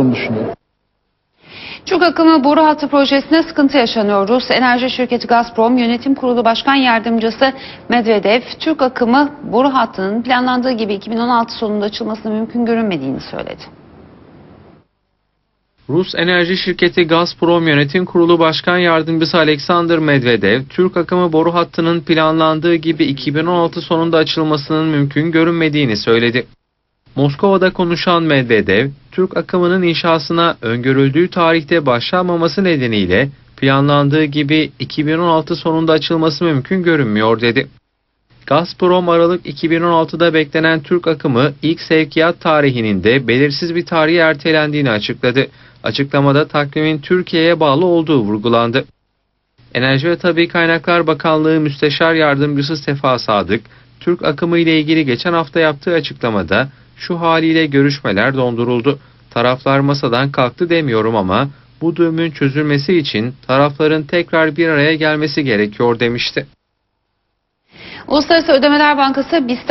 olduğunu düşünüyorum. Türk akımı boru hattı projesinde sıkıntı yaşanıyor. Rus enerji şirketi Gazprom Yönetim Kurulu Başkan Yardımcısı Medvedev, Türk akımı boru hattının planlandığı gibi 2016 sonunda açılmasının mümkün görünmediğini söyledi. Rus enerji şirketi Gazprom Yönetim Kurulu Başkan Yardımcısı Alexander Medvedev, Türk akımı boru hattının planlandığı gibi 2016 sonunda açılmasının mümkün görünmediğini söyledi. Moskova'da konuşan Medvedev, Türk akımının inşasına öngörüldüğü tarihte başlanmaması nedeniyle planlandığı gibi 2016 sonunda açılması mümkün görünmüyor dedi. Gazprom Aralık 2016'da beklenen Türk akımı ilk sevkiyat tarihinin de belirsiz bir tarihe ertelendiğini açıkladı. Açıklamada takvimin Türkiye'ye bağlı olduğu vurgulandı. Enerji ve Tabi Kaynaklar Bakanlığı Müsteşar Yardımcısı Sefa Sadık, Türk akımı ile ilgili geçen hafta yaptığı açıklamada şu haliyle görüşmeler donduruldu. Taraflar masadan kalktı demiyorum ama bu düğümün çözülmesi için tarafların tekrar bir araya gelmesi gerekiyor demişti. Uluslararası Ödemeler Bankası BIST